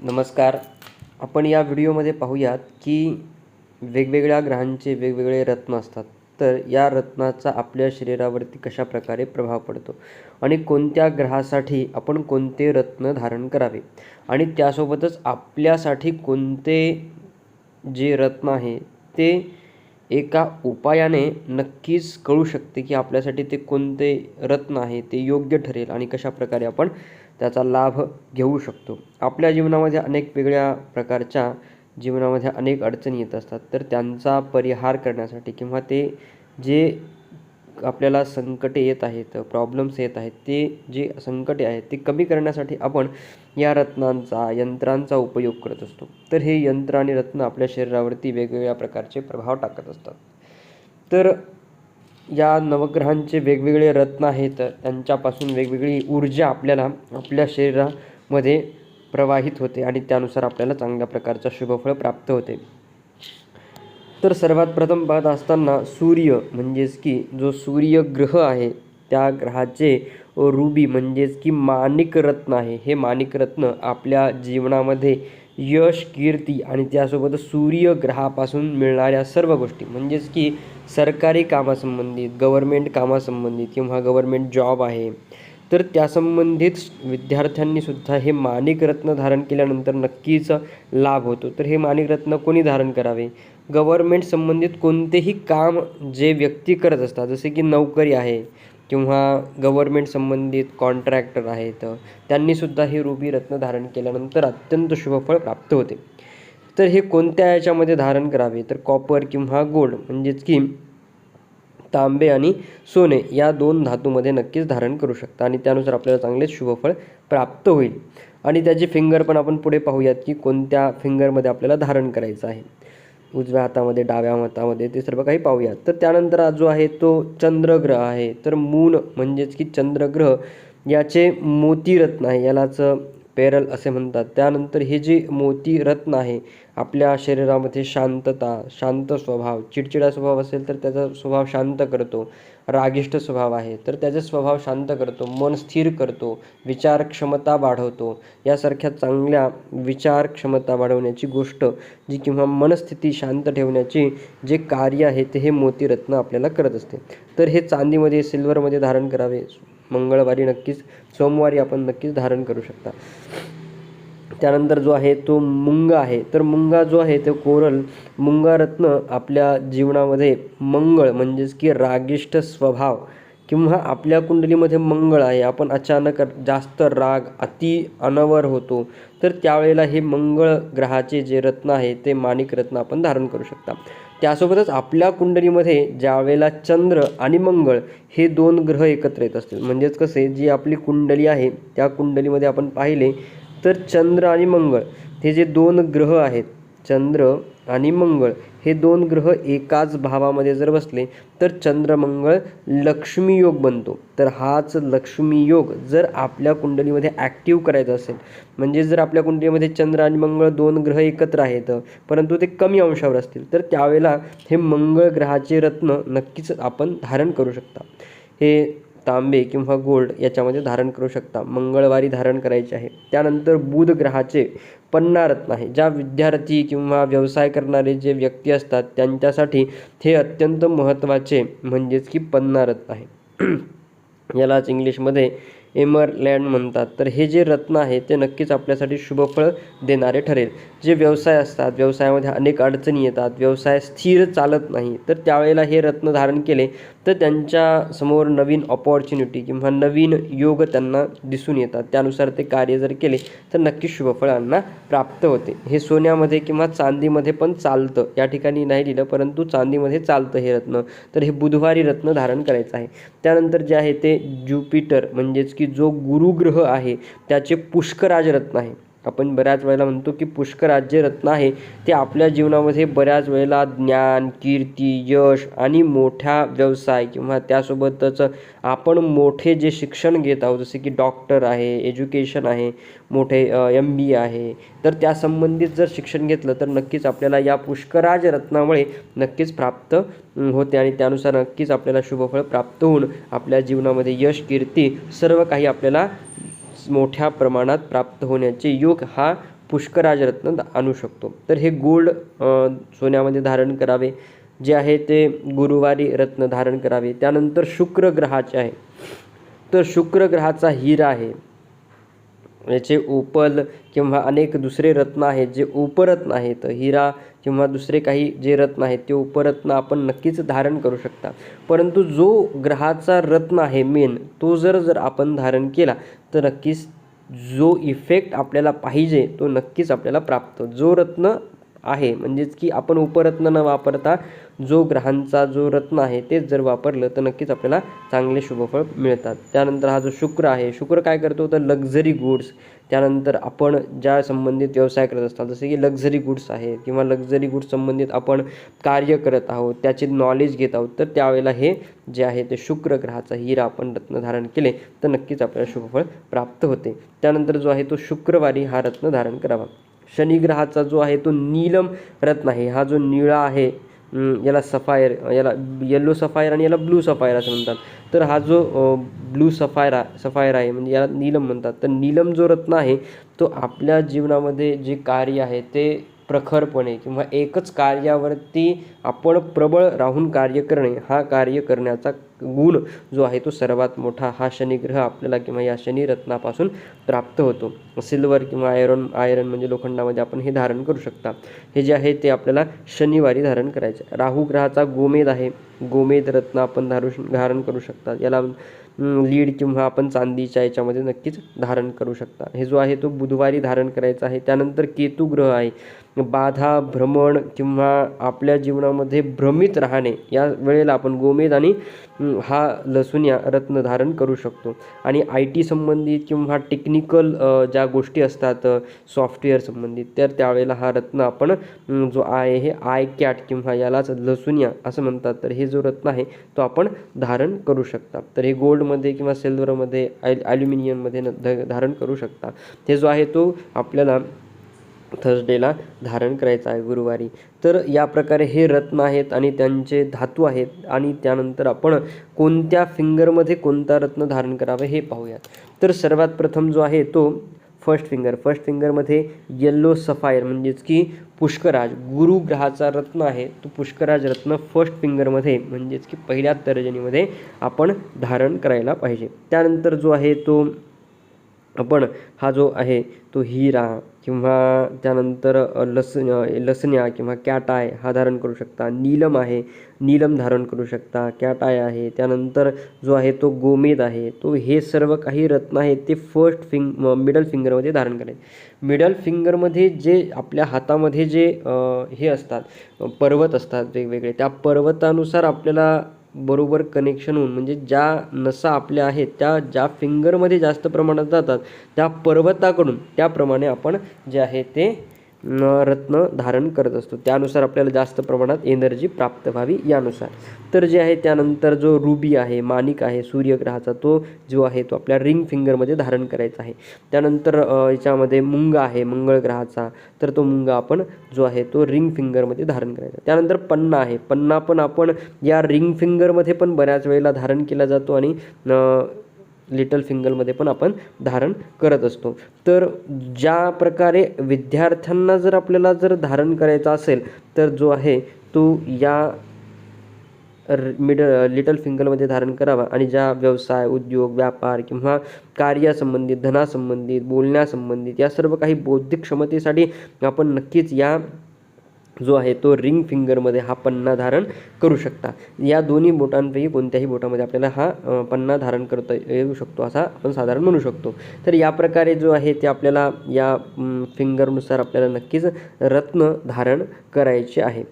नमस्कार. आपण या व्हिडिओमध्ये पाहूयात की वेगवेगळ्या ग्रहांचे वेगवेगळे रत्न असतात. तर या रत्नाचा आपल्या शरीरावरती कशा प्रकारे प्रभाव पडतो आणि कोणत्या ग्रहासाठी आपण कोणते रत्न धारण करावे आणि त्यासोबतच आपल्यासाठी कोणते जे रत्न आहे ते एका उपायाने नक्कीच कळू शकते की आपल्यासाठी ते कोणते रत्न आहे ते योग्य ठरेल आणि कशा प्रकारे आपण त्याचा लाभ घेऊ शकतो. आपल्या जीवनामध्ये अनेक वेगळ्या प्रकारच्या जीवनामध्ये अनेक अडचणी येत असतात. तर त्यांचा परिहार करण्यासाठी किंवा ते जे आपल्याला संकटे येत आहेत प्रॉब्लेम्स येत आहेत ते जे संकटे आहेत ते कमी करण्यासाठी आपण या रत्नांचा यंत्रांचा उपयोग करत असतो. तर हे यंत्र आणि रत्न आपल्या शरीरावरती वेगवेगळ्या प्रकारचे प्रभाव टाकत असतात. तर या नवग्रहांचे वेगवेगळे रत्न आहेत त्यांच्यापासून वेगवेगळी ऊर्जा आपल्याला आपल्या शरीरामध्ये प्रवाहित होते आणि त्यानुसार आपल्याला चांगल्या प्रकारचं शुभफळ प्राप्त होते. तर सर्वात प्रथम पाहत असताना सूर्य म्हणजेच की जो सूर्यग्रह आहे त्या ग्रहाचे रुबी म्हणजेच की माणिक रत्न आहे. हे माणिक रत्न आपल्या जीवनामध्ये यश कीर्ती आणि त्यासोबत सूर्यग्रहापासून मिळणाऱ्या सर्व गोष्टी म्हणजेच की सरकारी कामासंबंधित गव्हर्मेंट कामासंबंधित किंवा गव्हर्मेंट जॉब आहे तर त्यासंबंधित विद्यार्थ्यांनीसुद्धा हे माणिक रत्न धारण केल्यानंतर नक्कीच लाभ होतो. तर हे मानिकरत्न कोणी धारण करावे? गव्हर्मेंट संबंधित कोणतेही काम जे व्यक्ती करत असतात जसे की नोकरी आहे किंवा गव्हर्मेंट संबंधित कॉन्ट्रॅक्टर आहेत त्यांनीसुद्धा हे रुबी रत्न धारण केल्यानंतर अत्यंत शुभफळ प्राप्त होते. तर हे कोणत्या याच्यामध्ये धारण करावे? तर कॉपर किंवा गोल्ड म्हणजेच की तांबे आणि सोने या दोन धातूमध्ये नक्कीच धारण करू शकता आणि त्यानुसार आपल्याला चांगलेच शुभफळ प्राप्त होईल. आणि त्याचे फिंगर पण आपण पुढे पाहूयात की कोणत्या फिंगरमध्ये आपल्याला धारण करायचं आहे. उजव्या हातामध्ये डाव्या हातामध्ये ते सर्व काही पाहूयात. तर त्यानंतर जो आहे तो चंद्रग्रह आहे. तर मून म्हणजेच की चंद्रग्रह याचे मोतीरत्न आहे. यालाच पेरल असे म्हणतात. त्यानंतर हे जे मोती रत्न आहे आपल्या शरीरामध्ये शांतता शांत स्वभाव चिडचिडा स्वभाव असेल तर त्याचा स्वभाव शांत करतो रागिष्ट स्वभाव आहे तर त्याचा स्वभाव शांत करतो मन स्थिर करतो विचार क्षमता वाढवतो. यासारख्या चांगल्या विचार क्षमता वाढवण्याची गोष्ट जी किंवा मनस्थिती शांत ठेवण्याची जे कार्य आहे ते हे मोतीरत्न आपल्याला करत असते. तर हे चांदीमध्ये सिल्वरमध्ये धारण करावे. मंगळवारी नक्कीच सोमवारी आपण नक्कीच धारण करू शकता. त्यानंतर जो आहे तो मुंगा आहे. तर मुंगा जो आहे तो कोरल मुंगा रत्न आपल्या जीवनामध्ये मंगळ म्हणजेच की रागिष्ट स्वभाव किंवा आपल्या कुंडलीमध्ये मंगळ आहे. आपण अचानक जास्त राग अति अनवर होतो तर त्यावेळेला हे मंगळ ग्रहाचे जे रत्न आहे ते माणिक रत्न आपण धारण करू शकता. त्यासोबतच आपल्या कुंडलीमध्ये ज्यावेळेला चंद्र आणि मंगळ हे दोन ग्रह एकत्र येत असतील म्हणजेच कसे जी आपली कुंडली आहे त्या कुंडलीमध्ये आपण पाहिले तर चंद्र आणि मंगळ हे जे दोन ग्रह आहेत चंद्र आणि मंगळ हे दोन ग्रह एकाच भावामध्ये जर बसले तर चंद्रमंगळ लक्ष्मीयोग लक्ष्मी योग बनतो. तर हाच लक्ष्मी योग जर आपल्या कुंडलीमध्ये ॲक्टिव्ह करायचा असेल म्हणजे जर आपल्या कुंडलीमध्ये चंद्र आणि मंगळ दोन ग्रह एकत्र आहेत परंतु ते कमी अंशावर असतील तर त्यावेळेला हे मंगळ ग्रहाचे रत्न नक्कीच आपण धारण करू शकता. हे तांबे किंवा गोल्ड याच्यामध्ये धारण करू शकता. मंगळवारी धारण करायचे आहे. त्यानंतर बुध ग्रहाचे पन्ना रत्न आहे. ज्या विद्यार्थी किंवा व्यवसाय करणारे जे व्यक्ती असतात त्यांच्यासाठी हे अत्यंत महत्त्वाचे म्हणजेच की पन्ना रत्न आहे. यालाच इंग्लिशमध्ये एमरलँड म्हणतात. तर हे जे रत्न आहे ते नक्कीच आपल्यासाठी शुभफळ देणारे ठरेल. जे व्यवसाय असतात व्यवसायामध्ये अनेक अडचणी येतात व्यवसाय स्थिर चालत नाही तर त्यावेळेला हे रत्न धारण केले तर त्यांच्यासमोर नवीन ऑपॉर्च्युनिटी किंवा नवीन योग त्यांना दिसून येतात. त्यानुसार ते कार्य जर केले तर नक्की शुभफळांना प्राप्त होते. हे सोन्यामध्ये किंवा चांदीमध्ये पण चालतं. या ठिकाणी नाही लिहिलं परंतु चांदीमध्ये चालतं हे रत्न. तर हे बुधवारी रत्न धारण करायचं आहे. त्यानंतर जे आहे ते ज्युपिटर म्हणजेच की जो गुरुग्रह आहे त्याचे पुष्कराज रत्न आहे. आपण बऱ्याच वेळेला म्हणतो की पुष्कर जे रत्न आहे. ते आपल्या जीवनामध्ये बऱ्याच वेळेला ज्ञान कीर्ती यश आणि मोठ्या व्यवसाय किंवा त्यासोबतच आपण मोठे जे शिक्षण घेत आहोत जसे की डॉक्टर आहे एज्युकेशन आहे मोठे एम बी आहे तर त्यासंबंधित जर शिक्षण घेतलं तर नक्कीच आपल्याला या पुष्कराज रत्नामुळे नक्कीच प्राप्त होते आणि त्यानुसार नक्कीच आपल्याला शुभफळ प्राप्त होऊन आपल्या जीवनामध्ये यश कीर्ती सर्व काही आपल्याला मोठ्या प्रमाणात प्राप्त होण्याचे योग हा पुष्कराज रत्न आणू शकतो. तर हे गोल्ड सोन्यामध्ये धारण करावे. जे आहे ते गुरुवारी रत्न धारण करावे. त्यानंतर शुक्र ग्रहाचे आहे. तर शुक्र ग्रहाचा हिरा आहे. याचे उपल किंवा अनेक दुसरे रत्न आहेत जे उपरत्न आहेत हिरा किंवा दुसरे काही जे रत्न आहेत ते उपरत्न आपण नक्कीच धारण करू शकता. परंतु जो ग्रहाचा रत्न आहे मेन तो जर जर आपण धारण केला तर नक्कीच जो इफेक्ट आपल्याला पाहिजे तो नक्कीच आपल्याला प्राप्त. जो रत्न आहे. म्हणजेच की आपण उपरत्न न वापरता जो ग्रहांचा जो रत्न आहे तेच जर वापरलं तर नक्कीच आपल्याला चांगले शुभफळ मिळतात. त्यानंतर हा जो शुक्र आहे शुक्र काय करतो? तर लक्झरी गुड्स त्यानंतर आपण ज्या संबंधित व्यवसाय करत असतात जसे की लक्झरी गुड्स आहे किंवा लक्झरी गुड्स संबंधित आपण कार्य करत आहोत त्याचे नॉलेज घेत आहोत तर त्यावेळेला हे जे आहे ते शुक्र ग्रहाचा हिरा आपण रत्न धारण केले तर नक्कीच आपल्याला शुभफळ प्राप्त होते. त्यानंतर जो आहे तो शुक्रवारी हा रत्न धारण करावा. शनिग्रहाचा जो आहे तो नीलम रत्न आहे. हा जो निळा आहे याला सफायर याला येल्लो सफायर आणि याला ब्लू सफायर असं म्हणतात. तर हा जो ब्लू सफायरा सफायर आहे म्हणजे याला नीलम म्हणतात. तर नीलम जो रत्न आहे तो आपल्या जीवनामध्ये जे कार्य आहे ते प्रखरपणे किंवा एकच कार्यावरती आपण प्रबळ राहून कार्य करणे हा कार्य करण्याचा गुण जो आहे तो सर्वात मोठा हा शनिग्रह आपल्याला किंवा या शनिरत्नापासून प्राप्त होतो. सिल्वर किंवा आयरन आयरन म्हणजे लोखंडामध्ये आपण हे धारण करू शकता. हे जे आहे ते आपल्याला शनिवारी धारण करायचे. आहे. राहू ग्रहाचा गोमेद आहे. गोमेद रत्न आपण धारू धारण करू शकता. याला लीड किंवा आपण चांदीच्या याच्यामध्ये नक्कीच धारण करू शकता. हे जो आहे तो बुधवारी धारण करायचा आहे. त्यानंतर केतू ग्रह आहे. बाधा भ्रमण किंवा आपल्या जीवनामध्ये भ्रमित राहणे या वेळेला आपण गोमेद आणि हा लसूण या रत्न धारण करू शकतो. आणि आय टी संबंधित किंवा टेक्निकल ज्या गोष्टी असतात सॉफ्टवेअर संबंधित तर त्यावेळेला हा रत्न आपण जो आहे हे आय कॅट किंवा यालाच लसुनिया असं म्हणतात. तर हे जो रत्न आहे तो आपण धारण करू शकता. तर हे गोल्डमध्ये किंवा सिल्वरमध्ये ॲल ॲल्युमिनियममध्ये न- ध- धारण करू शकता. हे जो आहे तो आपल्याला थर्सडेला धारण करायचं आहे गुरुवारी. तर या प्रकारे हे रत्न आहेत आणि त्यांचे धातू आहेत आणि त्यानंतर आपण कोणत्या फिंगरमध्ये कोणता रत्न धारण करावे हे पाहूयात. तर सर्वात प्रथम जो आहे तो फर्स्ट फिंगर फर्स्ट फिंगरमध्ये येल्लो सफायर म्हणजेच की पुष्कराज गुरु ग्रहाचा रत्न आहे. तो पुष्कराज रत्न फर्स्ट फिंगरमध्ये म्हणजेच की पहिल्या तर्जनीमध्ये आपण धारण करायला पाहिजे. त्यानंतर जो आहे तो आपण हा जो आहे तो हिरा किंवा त्यानंतर लस लसण्या किंवा कॅटाय हा धारण करू शकता. नीलम आहे नीलम धारण करू शकता. कॅटाय आहे त्यानंतर जो आहे तो गोमेद आहे. तो हे सर्व काही रत्न आहेत ते फर्स्ट फिंग मिडल फिंगरमध्ये धारण करायचे. मिडल फिंगरमध्ये जे आपल्या हातामध्ये जे हे असतात पर्वत असतात वेगवेगळे त्या पर्वतानुसार आपल्याला बरोबर कनेक्शन होऊन म्हणजे ज्या नसा आपल्या आहेत त्या ज्या फिंगरमध्ये जास्त प्रमाणात जातात त्या पर्वताकडून त्याप्रमाणे आपण जे आहे ते रत्न धारण करत असतो. त्यानुसार आपल्याला जास्त प्रमाणात एनर्जी प्राप्त व्हावी यानुसार. तर जे आहे त्यानंतर जो रुबी आहे माणिक आहे सूर्यग्रहाचा तो जो आहे तो आपल्या रिंग फिंगरमध्ये धारण करायचा आहे. त्यानंतर याच्यामध्ये मुंगा आहे मंगळ ग्रहाचा तर तो मुंगा आपण जो आहे तो रिंग फिंगरमध्ये धारण करायचा. त्यानंतर पन्ना आहे. पन्ना पण आपण या रिंग फिंगरमध्ये पण बऱ्याच वेळेला धारण केला जातो आणि लिटल फिंगरमध्ये पण आपण धारण करत असतो. तर ज्या प्रकारे विद्यार्थ्यांना जर आपल्याला जर धारण करायचा असेल तर जो आहे तो या र- मिड लिटल फिंगरमध्ये धारण करावा. आणि ज्या व्यवसाय उद्योग व्यापार किंवा कार्यासंबंधित धनासंबंधित बोलण्यासंबंधित या सर्व काही बौद्धिक क्षमतेसाठी आपण नक्कीच या जो आहे तो रिंग फिंगरमध्ये हा पन्ना धारण करू शकता. या दोन्ही बोटांपैकी कोणत्याही बोटामध्ये आपल्याला हा पन्ना धारण करता येऊ शकतो असा आपण साधारण म्हणू शकतो. तर या प्रकारे जो आहे ते आपल्याला या फिंगरनुसार आपल्याला नक्कीच रत्न धारण करायचे आहे.